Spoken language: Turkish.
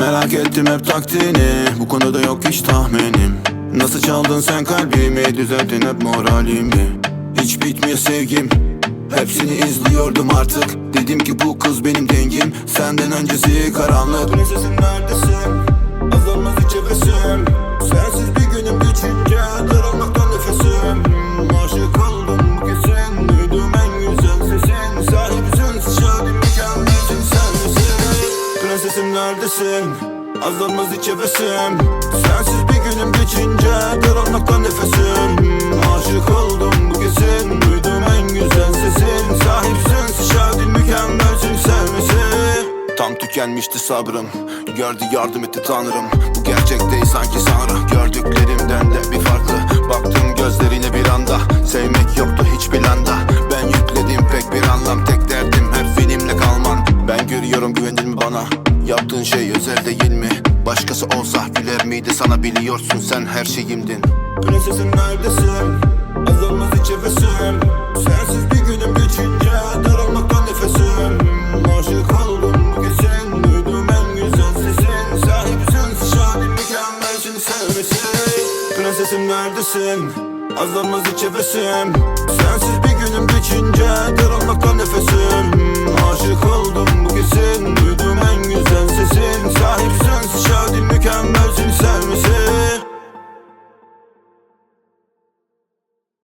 Merak ettim hep taktiğini. Bu konuda yok hiç tahminim. Nasıl çaldın sen kalbimi? Düzelttin hep moralimi Hiç bitmiyor sevgim. Hepsini izliyordum artık. Dedim ki bu kız benim dengim. Senden öncesi karanlık. Prensesim neredesin? Neredesin? Azalmaz hiç hevesim. Sensiz bir günüm geçince Daralmaktan nefesim. Aşık oldum bu kesin. Duydum en güzel sesin. Sahipsin şadim mükemmelsin sen misin? Tam tükenmişti sabrım. Gördü yardım etti tanrım. Bu gerçek değil sanki sanrı Gördüklerimden Yaptığın şey özel değil mi? Başkası olsa güler miydi? Sana biliyorsun sen her şeyimdin. Prensesim neredesin? Azalmaz hiç hevesim Sensiz bir günüm geçince Daralmaktan nefesim. Aşık oldum bu kesin Duydum en güzel sesin. Sahipsin şahin mükemmelsin sevmesin. Prensesim neredesin? Azalmaz hiç hevesim Sensiz bir